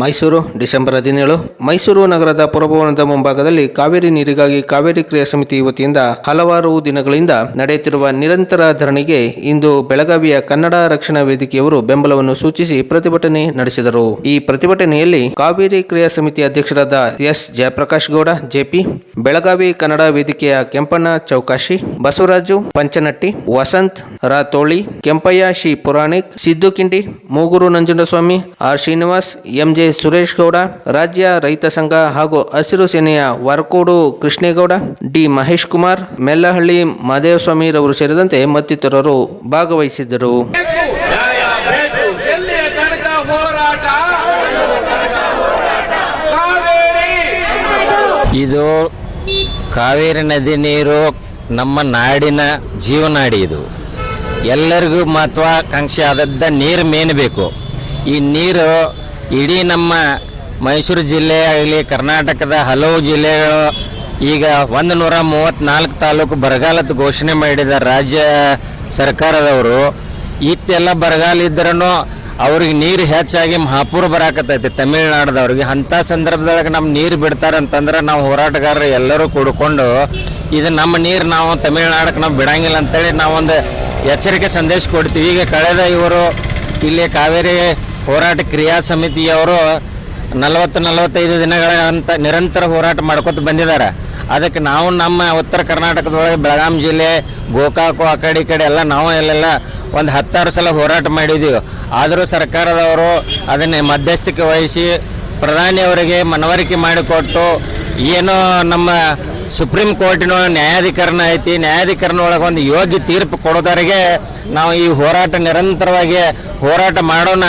Mysuru, December ಹದಿನೇಳು. ಮೈಸೂರು ನಗರದ ಪುರಭವನದ ಮುಂಭಾಗದಲ್ಲಿ ಕಾವೇರಿ ನೀರಿಗಾಗಿ ಕಾವೇರಿ ಕ್ರಿಯಾ ಸಮಿತಿ ವತಿಯಿಂದ ಹಲವಾರು ದಿನಗಳಿಂದ ನಡೆಯುತ್ತಿರುವ ನಿರಂತರ ಧರಣಿಗೆ ಇಂದು ಬೆಳಗಾವಿಯ ಕನ್ನಡ ರಕ್ಷಣಾ ವೇದಿಕೆಯವರು ಬೆಂಬಲವನ್ನು ಸೂಚಿಸಿ ಪ್ರತಿಭಟನೆ ನಡೆಸಿದರು. ಈ ಪ್ರತಿಭಟನೆಯಲ್ಲಿ ಕಾವೇರಿ ಕ್ರಿಯಾ ಸಮಿತಿ ಅಧ್ಯಕ್ಷರಾದ ಎಸ್. ಜಯಪ್ರಕಾಶ್ ಗೌಡ ಜೆಪಿ ಬೆಳಗಾವಿ ಕನ್ನಡ ವೇದಿಕೆಯ ಕೆಂಪಣ್ಣ ಚೌಕಾಶಿ, ಬಸವರಾಜು ಪಂಚನಟ್ಟಿ, ವಸಂತ್ ರಾತೋಳಿ ಕೆಂಪಯ್ಯ ಶಿ ಪುರಾಣಿಕ್, ಸಿದ್ದು ಕಿಂಡಿ, ಮೂಗೂರು ನಂಜುಂಡಸ್ವಾಮಿ, ಆರ್ ಶ್ರೀನಿವಾಸ್ ಎಂಜೆ ಸುರೇಶ್ ಗೌಡ ರಾಜ್ಯ ರೈತ ಸಂಘ ಹಾಗೂ ಹಸಿರು ಸೇನೆಯ ವರಕೋಡು ಕೃಷ್ಣೇಗೌಡ, ಡಿ ಮಹೇಶ್ ಕುಮಾರ್ ಮೆಲ್ಲಹಳ್ಳಿ ಮಾದೇವಸ್ವಾಮಿ ರವರು ಸೇರಿದಂತೆ ಮತ್ತಿತರರು ಭಾಗವಹಿಸಿದ್ದರು. ಇದು ಕಾವೇರಿ ನದಿ ನೀರು ನಮ್ಮ ನಾಡಿನ ಜೀವನಾಡಿ ಇದು. ಎಲ್ಲರಿಗೂ ಮಹತ್ವಾಕಾಂಕ್ಷೆ ಆದದ್ದ ನೀರು ಮೇನ್ ಬೇಕು. ಈ ನೀರು ಇಡೀ ನಮ್ಮ ಮೈಸೂರು ಜಿಲ್ಲೆ ಆಗಲಿ, ಕರ್ನಾಟಕದ ಹಲವು ಜಿಲ್ಲೆಗಳು ಈಗ ಒಂದು ನೂರ ಮೂವತ್ತ್ನಾಲ್ಕು ತಾಲೂಕು ಬರಗಾಲದ ಘೋಷಣೆ ಮಾಡಿದ ರಾಜ್ಯ ಸರ್ಕಾರದವರು. ಇತ್ತೆಲ್ಲ ಬರಗಾಲ ಇದ್ರೂ ಅವ್ರಿಗೆ ನೀರು ಹೆಚ್ಚಾಗಿ ಮಹಾಪೂರ್ ಬರಾಕತ್ತೈತಿ, ತಮಿಳ್ನಾಡದವ್ರಿಗೆ. ಅಂಥ ಸಂದರ್ಭದೊಳಗೆ ನಮ್ಮ ನೀರು ಬಿಡ್ತಾರಂತಂದ್ರೆ ನಾವು ಹೋರಾಟಗಾರರು ಎಲ್ಲರೂ ಕೂಡ್ಕೊಂಡು ಇದು ನಮ್ಮ ನೀರು ನಾವು ತಮಿಳ್ನಾಡಕ್ಕೆ ನಾವು ಬಿಡಂಗಿಲ್ಲ ಅಂತೇಳಿ ನಾವೊಂದು ಎಚ್ಚರಿಕೆ ಸಂದೇಶ ಕೊಡ್ತೀವಿ. ಈಗ ಕಳೆದ ಇವರು ಇಲ್ಲಿ ಕಾವೇರಿ ಹೋರಾಟ ಕ್ರಿಯಾ ಸಮಿತಿಯವರು ನಲವತ್ತು ನಲವತ್ತೈದು ದಿನಗಳ ಅಂತ ನಿರಂತರ ಹೋರಾಟ ಮಾಡ್ಕೊತ ಬಂದಿದ್ದಾರೆ. ಅದಕ್ಕೆ ನಾವು ನಮ್ಮ ಉತ್ತರ ಕರ್ನಾಟಕದೊಳಗೆ ಬೆಳಗಾಂ ಜಿಲ್ಲೆ, ಗೋಕಾಕು, ಆ ಕಡೆ ಈ ಕಡೆ ಎಲ್ಲ ನಾವು ಎಲ್ಲೆಲ್ಲ ಒಂದು ಹತ್ತಾರು ಸಲ ಹೋರಾಟ ಮಾಡಿದ್ದೀವಿ ಆದರೂ ಸರ್ಕಾರದವರು ಅದನ್ನೇ ಮಧ್ಯಸ್ಥಿಕೆ ವಹಿಸಿ ಪ್ರಧಾನಿಯವರಿಗೆ ಮನವರಿಕೆ ಮಾಡಿಕೊಟ್ಟು ಏನೋ ನಮ್ಮ ಸುಪ್ರೀಂ ಕೋರ್ಟಿನ ನ್ಯಾಯಾಧಿಕರಣ ಐತಿ. ನ್ಯಾಯಾಧಿಕರಣ ಒಳಗೆ ಒಂದು ಯೋಗ್ಯ ತೀರ್ಪು ಕೊಡೋದವರೆಗೆ ನಾವು ಈ ಹೋರಾಟ ನಿರಂತರವಾಗಿ ಹೋರಾಟ ಮಾಡೋಣ.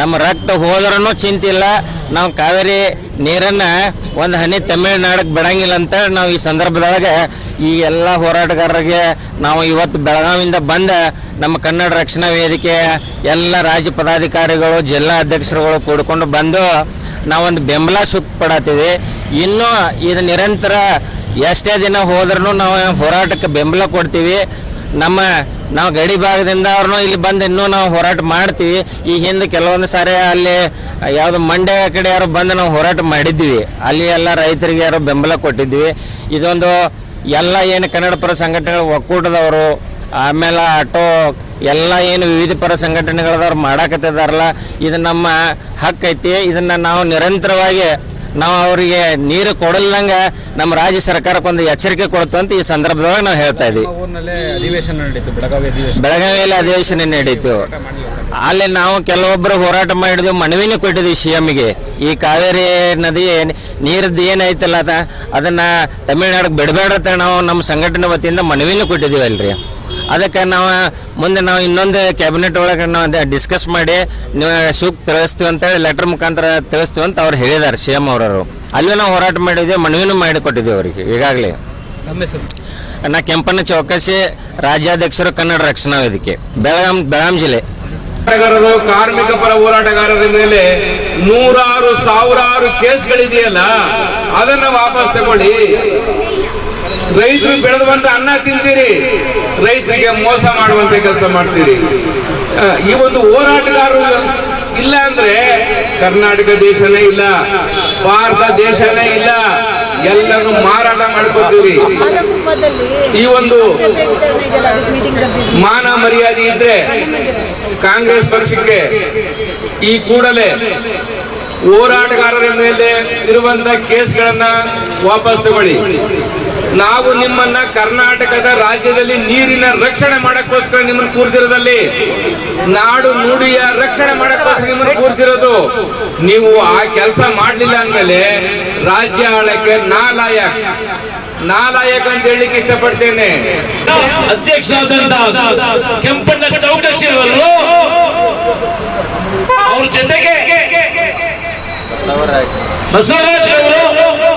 ನಮ್ಮ ರಕ್ತ ಹೋದ್ರೂ ಚಿಂತಿಲ್ಲ. ನಾವು ಕಾವೇರಿ ನೀರನ್ನು ಒಂದು ಹನಿ ತಮಿಳುನಾಡಿಗೆ ಬಿಡಂಗಿಲ್ಲ ಅಂತ ನಾವು ಈ ಸಂದರ್ಭದೊಳಗೆ ಈ ಎಲ್ಲ ಹೋರಾಟಗಾರರಿಗೆ ನಾವು ಇವತ್ತು ಬೆಳಗಾವಿಯಿಂದ ಬಂದ ನಮ್ಮ ಕನ್ನಡ ರಕ್ಷಣಾ ವೇದಿಕೆ, ಎಲ್ಲ ರಾಜ್ಯ ಪದಾಧಿಕಾರಿಗಳು, ಜಿಲ್ಲಾ ಅಧ್ಯಕ್ಷರುಗಳು ಕೂಡಿಕೊಂಡು ಬಂದು ನಾವೊಂದು ಬೆಂಬಲ ಸುತ್ತಪಡತ್ತೀವಿ ಇನ್ನೂ ಇದು ನಿರಂತರ ಎಷ್ಟೇ ದಿನ ಹೋದ್ರೂ ನಾವು ಹೋರಾಟಕ್ಕೆ ಬೆಂಬಲ ಕೊಡ್ತೀವಿ. ನಮ್ಮ, ನಾವು ಗಡಿ ಭಾಗದಿಂದ ಅವ್ರನ್ನೂ ಇಲ್ಲಿ ಬಂದು ಇನ್ನೂ ನಾವು ಹೋರಾಟ ಮಾಡ್ತೀವಿ. ಈ ಹಿಂದೆ ಕೆಲವೊಂದು ಸಾರಿ ಅಲ್ಲಿ ಯಾವುದು ಮಂಡ್ಯ ಕಡೆ ಯಾರು ಬಂದು ನಾವು ಹೋರಾಟ ಮಾಡಿದ್ವಿ ಅಲ್ಲಿ ಎಲ್ಲ ರೈತರಿಗೆ ಯಾರು ಬೆಂಬಲ ಕೊಟ್ಟಿದ್ವಿ ಇದೊಂದು ಎಲ್ಲ ಏನು ಕನ್ನಡ ಪರ ಸಂಘಟನೆಗಳು ಒಕ್ಕೂಟದವರು, ಆಮೇಲೆ ಆಟೋ, ಎಲ್ಲ ಏನು ವಿವಿಧ ಪರ ಸಂಘಟನೆಗಳದವ್ರು ಮಾಡಾಕತ್ತಿದಾರಲ್ಲ, ಇದು ನಮ್ಮ ಹಕ್ಕೈತಿ. ಇದನ್ನು ನಾವು ನಿರಂತರವಾಗಿ ನಾವು ಅವರಿಗೆ ನೀರು ಕೊಡಲ್ದಂಗೆ ನಮ್ಮ ರಾಜ್ಯ ಸರ್ಕಾರಕ್ಕೊಂದು ಎಚ್ಚರಿಕೆ ಕೊಡ್ತು ಅಂತ ಈ ಸಂದರ್ಭದೊಳಗೆ ನಾವು ಹೇಳ್ತಾ ಇದ್ವಿ. ಅಧಿವೇಶನ ನಡೀತು ಬೆಳಗಾವಿಯಲ್ಲಿ ಅಧಿವೇಶನ ನಡೀತು. ಅಲ್ಲಿ ನಾವು ಕೆಲವೊಬ್ಬರು ಹೋರಾಟ ಮಾಡಿದ್ವಿ ಮನವಿನೂ ಕೊಟ್ಟಿದ್ವಿ ಸಿ ಎಮ್ಗೆ ಈ ಕಾವೇರಿ ನದಿ ನೀರದ್ದು ಏನೈತಲ್ಲ ಅದ ಅದನ್ನ ತಮಿಳ್ನಾಡಿಗೆ ಬಿಡಬೇಡ ನಾವು ನಮ್ಮ ಸಂಘಟನೆ ವತಿಯಿಂದ ಮನವಿನೂ ಕೊಟ್ಟಿದ್ದೀವಿ ಅಲ್ರಿ ಅದಕ್ಕೆ ನಾವು ಮುಂದೆ ನಾವು ಇನ್ನೊಂದು ಕ್ಯಾಬಿನೆಟ್ ಒಳಗೆ ನಾವು ಡಿಸ್ಕಸ್ ಮಾಡಿ ನೀವು ಸೂಕ್ತ ತಿಳಿಸ್ತೀವಿ ಅಂತೇಳಿ ಲೆಟರ್ ಮುಖಾಂತರ ತಿಳಿಸ್ತೀವಿ ಅಂತ ಅವ್ರು ಹೇಳಿದ್ದಾರೆ ಸಿ ಎಂ ಅವರವರು. ಅಲ್ಲಿ ನಾವು ಹೋರಾಟ ಮಾಡಿದ್ವಿ ಮನವಿನೂ ಮಾಡಿ ಕೊಟ್ಟಿದ್ದೀವಿ ಅವರಿಗೆ ಈಗಾಗಲೇ. ನಾ ಕೆಂಪನ್ನ ಚೌಕಾಸಿ ರಾಜ್ಯಾಧ್ಯಕ್ಷರು ಕನ್ನಡ ರಕ್ಷಣಾ ವೇದಿಕೆ ಬೆಳಗಾಂ ಬೆಳಗಾಂ ಜಿಲ್ಲೆ. ಹೋರಾಟಗಾರರು ಕಾರ್ಮಿಕ ಪರ ಹೋರಾಟಗಾರರ ಮೇಲೆ ನೂರಾರು ಸಾವಿರಾರು ಕೇಸ್ಗಳಿದೆಯಲ್ಲ ಅದನ್ನ ವಾಪಸ್ ತಗೊಳ್ಳಿ. ರೈತರು ಬಂದ ಅನ್ನ ತಿಂತೀರಿ. ರೈತರಿಗೆ ಮೋಸ ಮಾಡುವಂತ ಕೆಲಸ ಮಾಡ್ತೀರಿ. ಈ ಒಂದು ಹೋರಾಟಗಾರರು ಇಲ್ಲ ಅಂದ್ರೆ ಕರ್ನಾಟಕ ದೇಶನೇ ಇಲ್ಲ, ಭಾರತ ದೇಶನೇ ಇಲ್ಲ ಎಲ್ಲರೂ ಮಾರಾಟ ಮಾಡ್ಕೋತೀವಿ ಈ ಒಂದು ಮಾನ ಮರ್ಯಾದೆ ಇದ್ರೆ ಕಾಂಗ್ರೆಸ್ ಪಕ್ಷಕ್ಕೆ ಈ ಕೂಡಲೇ ಹೋರಾಟಗಾರರ ಮೇಲೆ ಇರುವಂತ ಕೇಸ್ಗಳನ್ನ ವಾಪಸ್ ತಗೊಳ್ಳಿ. ನಾವು ನಿಮ್ಮನ್ನ ಕರ್ನಾಟಕದ ರಾಜ್ಯದಲ್ಲಿ ನೀರಿನ ರಕ್ಷಣೆ ಮಾಡಕ್ಕೋಸ್ಕರ ನಿಮ್ಮನ್ನು ಕೂರಿಸಿರೋದಲ್ಲಿ, ನಾಡು ನುಡಿಯ ರಕ್ಷಣೆ ಮಾಡಕ್ಕೋಸ್ಕರ ನಿಮ್ಮನ್ನು ಕೂರಿಸಿರೋದು. ನೀವು ಆ ಕೆಲಸ ಮಾಡಲಿಲ್ಲ ಅಂದಮೇಲೆ ರಾಜ್ಯ ಆಳಕ್ಕೆ ನಾಲಾಯಕ್ ನಾಲಾಯಕ್ ಅಂತ ಹೇಳಲಿಕ್ಕೆ ಇಷ್ಟಪಡ್ತೇನೆ. ಅಧ್ಯಕ್ಷ ಕೆಂಪಣ್ಣ ಚೌಕಸಿ ಅವರು ಅವ್ರ ಜೊತೆಗೆ ಬಸವರಾಜ್ ಅವರು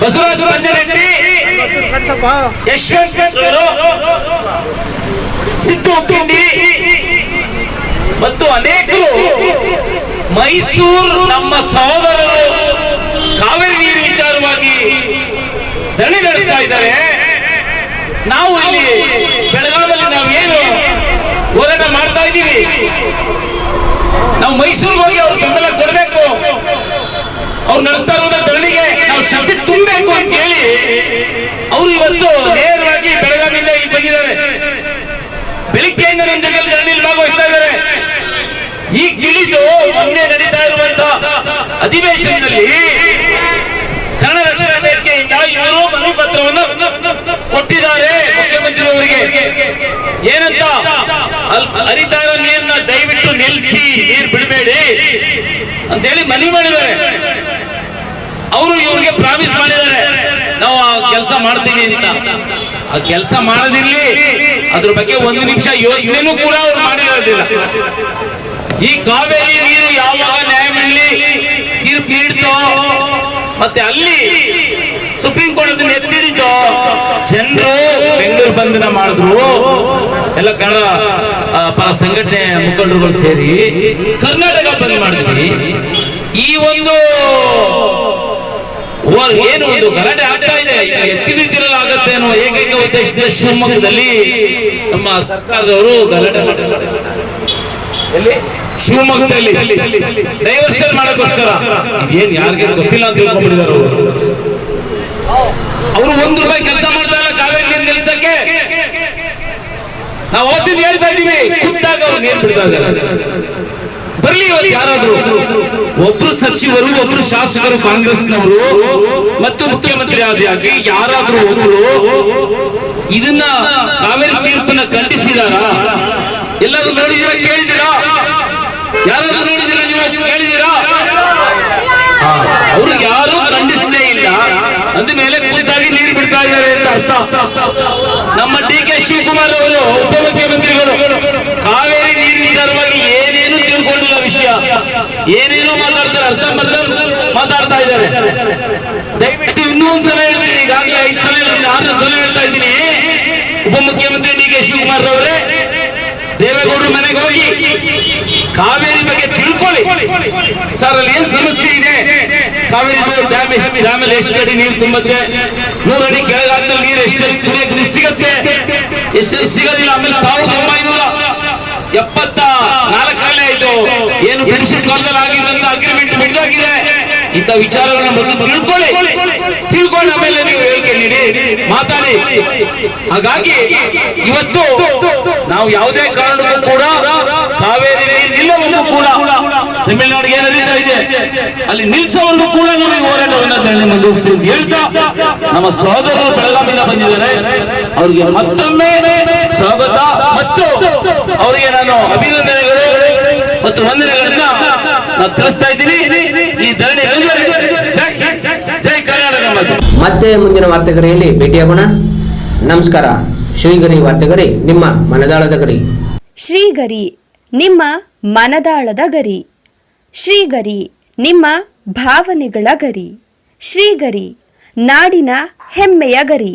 ಬಸವರಾಜ್ ಪಂಜರೆಡ್ಡಿ ಯಶವಂತ್ ಸಿದ್ದು ಕಿಂಡಿ ಮತ್ತು ಅನೇಕರು ಮೈಸೂರು ನಮ್ಮ ಸಹೋದರರು. ಕಾವೇರಿ ನೀರು ವಿಚಾರವಾಗಿ ದಣಿ ನಡೀತಾ ಇದ್ದಾರೆ. ನಾವು ಇಲ್ಲಿ ಬೆಳಗಾವಿಯಲ್ಲಿ ನಾವು ಏನು ಹೋರಾಟ ಮಾಡ್ತಾ ಇದ್ದೀವಿ? ನಾವು ಮೈಸೂರಿಗೆ ಹೋಗಿ ಅವ್ರ ಬೆಂಬಲ ಕೊಡಬೇಕು. ಅವ್ರು ನಡೆಸ್ತಾ ಇರೋದ್ರ ಧರಣಿಗೆ ನಾವು ಶಕ್ತಿ ತುಂಬಬೇಕು ಅಂತ ಹೇಳಿ ಅವರು ಇವತ್ತು ನೇರವಾಗಿ ಬೆಳಗಾವಿಯಿಂದ ಇಲ್ಲಿ ಬಂದಿದ್ದಾರೆ. ಬೆಳಿಗ್ಗೆಯಿಂದ ನಮ್ಮ ಜೊತೆ ಧರಣಿಯಲ್ಲಿ ಭಾಗವಹಿಸ್ತಾ ಇದ್ದಾರೆ. ಈ ಗಿಳಿದು ಮೊನ್ನೆ ನಡೀತಾ ಇರುವಂತ ಅಧಿವೇಶನದಲ್ಲಿ ಕನ್ನಡ ರಕ್ಷಣಾ ವೇದಿಕೆಯಿಂದ ಇವರು ಮನವಿ ಪತ್ರವನ್ನು ಕೊಟ್ಟಿದ್ದಾರೆ ಮುಖ್ಯಮಂತ್ರಿ ಅವರಿಗೆ. ಏನಂತ? ಹರಿತಾ ಇರೋ ನೀರನ್ನ ದಯವಿಟ್ಟು ನಿಲ್ಲಿಸಿ ನೀರು ಬಿಡಬೇಡಿ ಅಂತ ಹೇಳಿ ಮನವಿ ಮಾಡಿದ್ದಾರೆ. ಅವರು ಇವ್ರಿಗೆ ಪ್ರಾಮಿಸ್ ಮಾಡಿದ್ದಾರೆ. ನಾವು ಆ ಕೆಲಸ ಮಾಡ್ತೀವಿ ಅಂತ. ಆ ಕೆಲಸ ಮಾಡೋದಿರ್ಲಿ, ಅದ್ರ ಬಗ್ಗೆ ಒಂದು ನಿಮಿಷ ಯೋಚನೆನೂ ಕೂಡ ಅವ್ರು ಮಾಡಿರೋದಿಲ್ಲ. ಈ ಕಾವೇರಿ ನೀರು ಯಾವಾಗ ನ್ಯಾಯ ಮಾಡಲಿ? ತೀರ್ಪು ನೀಡ್ತೋ? ಮತ್ತೆ ಅಲ್ಲಿ ಸುಪ್ರೀಂ ಕೋರ್ಟ್ ಎತ್ತಿಡಿತೋ ಜನರು ಬೆಂಗಳೂರು ಬಂಧನ ಮಾಡಿದ್ರು. ಎಲ್ಲ ಕನ್ನಡ ಪರ ಸಂಘಟನೆ ಮುಖಂಡರುಗಳು ಸೇರಿ ಕರ್ನಾಟಕ ಬಂದ್ ಮಾಡಿದ್ವಿ. ಈ ಒಂದು ಏನು ಒಂದು ಗಲಾಟೆ ಆಗ್ತಾ ಇದೆ? ಹೆಚ್ಚಿನ ರೀತಿಯಲ್ಲಿ ಆಗತ್ತೆ ಅನ್ನೋ ಏಕೈಕ ಉದ್ದೇಶದಿಂದ ಶಿವಮೊಗ್ಗದಲ್ಲಿ ನಮ್ಮ ಸರ್ಕಾರದವರು ಗಲಾಟೆ ಮಾಡ್ತಾರೆ ಎಲ್ಲಿ? ಶಿವಮೊಗ್ಗದಲ್ಲಿ. ಡೈವರ್ಷನ್ ಮಾಡೋಕ್ಕೋಸ್ಕರ. ಇದೇನ್ ಯಾರಿಗೆ ಗೊತ್ತಿಲ್ಲ ಅಂತ ತಿಳ್ಕೊಂಡ್ಬಿಟ್ಟಿದ್ದಾರೆ ಅವರು. ಅವರು ಒಂದು ರೂಪಾಯಿ ಕೆಲಸ ಮಾಡ್ತಾ ಇಲ್ಲ ಕಾವೇರಿ ಕೆಲಸಕ್ಕೆ ನಿಲ್ಸಕ್ಕೆ. ನಾವು ಅವತ್ತಿಂದ ಹೇಳ್ತಾ ಇದ್ದೀವಿ ಖುದ್ದಾಗಿ ಅವ್ರು ನೀರು ಬಿಡ್ತಾ ಇದ್ದಾರೆ. ಬರ್ಲಿ ಇವತ್ತು ಯಾರಾದ್ರೂ. ಒಬ್ರು ಸಚಿವರು ಒಬ್ರು ಶಾಸಕರು ಕಾಂಗ್ರೆಸ್ನವರು ಮತ್ತು ಮುಖ್ಯಮಂತ್ರಿ ಆದಿಯಾಗಿ ಯಾರಾದ್ರೂ ಒಬ್ರು ಇದನ್ನ ಕಾವೇರಿ ತೀರ್ಪನ್ನ ಖಂಡಿಸಿದಾರ? ಎಲ್ಲರೂ ನೋಡಿದಿರಾ ಕೇಳಿದಿರಾ? ಯಾರಾದ್ರೂ ನೋಡಿದಿರಾ ನೀವು ಕೇಳಿದಿರಾ? ಅವರು ಯಾರು ಖಂಡಿಸಲೇ ಇಲ್ಲ. ಅಂದ ಮೇಲೆ ಖುದ್ದಾಗಿ ನೀರು ಬಿಡ್ತಾ ಇದ್ದಾರೆ ಅಂತ ಅರ್ಥ. ನಮ್ಮ ಡಿ ಕೆ ಶಿವಕುಮಾರ್ ಅವರು ಉಪಮುಖ್ಯಮಂತ್ರಿಗಳು ಕಾವೇರಿ ನೀರು ವಿಚಾರವಾಗಿ ಏನೇನು ತಿಳ್ಕೊಂಡಿಲ್ಲ ವಿಷಯ ಏನೇನು ಮಾತಾಡ್ತಾರೆ ಅರ್ಧಂಬರ್ಧ ಮಾತಾಡ್ತಾ ಇದ್ದಾರೆ. ದಯವಿಟ್ಟು ಇನ್ನೂ ಸಲ ಹೇಳ್ತೀನಿ, ಈಗಾಗಲೇ ಐದು ಸಲ ಹೇಳ್ತೀನಿ, ಆರು ಸಲ ಹೇಳ್ತಾ ಇದ್ದೀನಿ. ಉಪಮುಖ್ಯಮಂತ್ರಿ ಡಿ ಕೆ ಶಿವಕುಮಾರ್ ಅವರೇ ದೇವೇಗೌಡರು ಮನೆಗೆ ಹೋಗಿ ಕಾವೇರಿ ಬಗ್ಗೆ ತಿಳ್ಕೊಳ್ಳಿ. ಸರ್, ಅಲ್ಲಿ ಏನ್ ಸಮಸ್ಯೆ ಇದೆ? ಕಾವೇರಿ ಡ್ಯಾಮ್ ಎಷ್ಟು ಡ್ಯಾಮಲ್ಲಿ ಎಷ್ಟು ಅಡಿ ನೀರು ತುಂಬುತ್ತೆ? ನೂರು ಅಡಿ ಕೆಳಗಾದ್ಮೇಲೆ ನೀರು ಎಷ್ಟು ಅಡಿ ಕುಡಿಯಕ್ಕೆ ಸಿಗತ್ತೆ? ಎಷ್ಟು ಸಿಗೋದಿಲ್ಲ, ಆಮೇಲೆ ಸಾವಿರದ ಒಂಬೈನೂರ ಎಪ್ಪತ್ತ ನಾಲ್ಕರಲ್ಲೇ ಇದು ಏನು ಪೆನ್ಷನ್ ಕಾಲದಲ್ಲಿ ಆಗಿದ್ದಂತ ಅಗ್ರಿಮೆಂಟ್ ಬಿಡ್ದಾಗಿದೆ. ಇಂಥ ವಿಚಾರಗಳನ್ನ ಮೊದಲು ತಿಳ್ಕೊಳ್ಳಿ. ತಿಳ್ಕೊಂಡ ಮೇಲೆ ನೀವು ಹೇಳಿಕೆ ನೀಡಿ. ಮಾತಾಡಿ. ಹಾಗಾಗಿ ಇವತ್ತು ನಾವು ಯಾವುದೇ ಕಾರಣಕ್ಕೂ ಕೂಡ ಕಾವೇರಿ ನಿಲ್ಲವನ್ನು ಕೂಡ ತಮಿಳುನಾಡಿಗೆ ನಡೀತಾ ಇದೆ. ಅಲ್ಲಿ ನಿಲ್ಸವನ್ನು ಕೂಡ ನಾವು ಹೋರಾಟವನ್ನು ಮುಂದುವರಿಸ್ತೀವಿ ಹೇಳ್ತಾ ನಮ್ಮ ಸಹೋದರರು ಬೆಳಗಾವಿಯಿಂದ ಬಂದಿದ್ದಾರೆ. ಅವರಿಗೆ ಮತ್ತೊಮ್ಮೆ ಸ್ವಾಗತ ಮತ್ತು ಅವರಿಗೆ ನಾನು ಅಭಿನಂದನೆಗಳು ಮತ್ತು ವಂದನೆಗಳನ್ನ ನಾನು ತಿಳಿಸ್ತಾ ಇದ್ದೀನಿ. ಈ ಧರಣಿ ಜೈ ಜೈ ಕರ್ನಾಟಕ ಮತ್ತೆ. ಮುಂದಿನ ವಾರ್ತೆಗರಿಯಲ್ಲಿ ಭೇಟಿಯಾಗೋಣ ನಮಸ್ಕಾರ. ಶ್ರೀಗರಿ ವಾರ್ತೆಗರಿ ನಿಮ್ಮ ಮನದಾಳದ ಗರಿ. ಶ್ರೀಗರಿ ನಿಮ್ಮ ಮನದಾಳದ ಗರಿ. ಶ್ರೀಗರಿ ನಿಮ್ಮ ಭಾವನೆಗಳ ಗರಿ. ಶ್ರೀಗರಿ ನಾಡಿನ ಹೆಮ್ಮೆಯ ಗರಿ.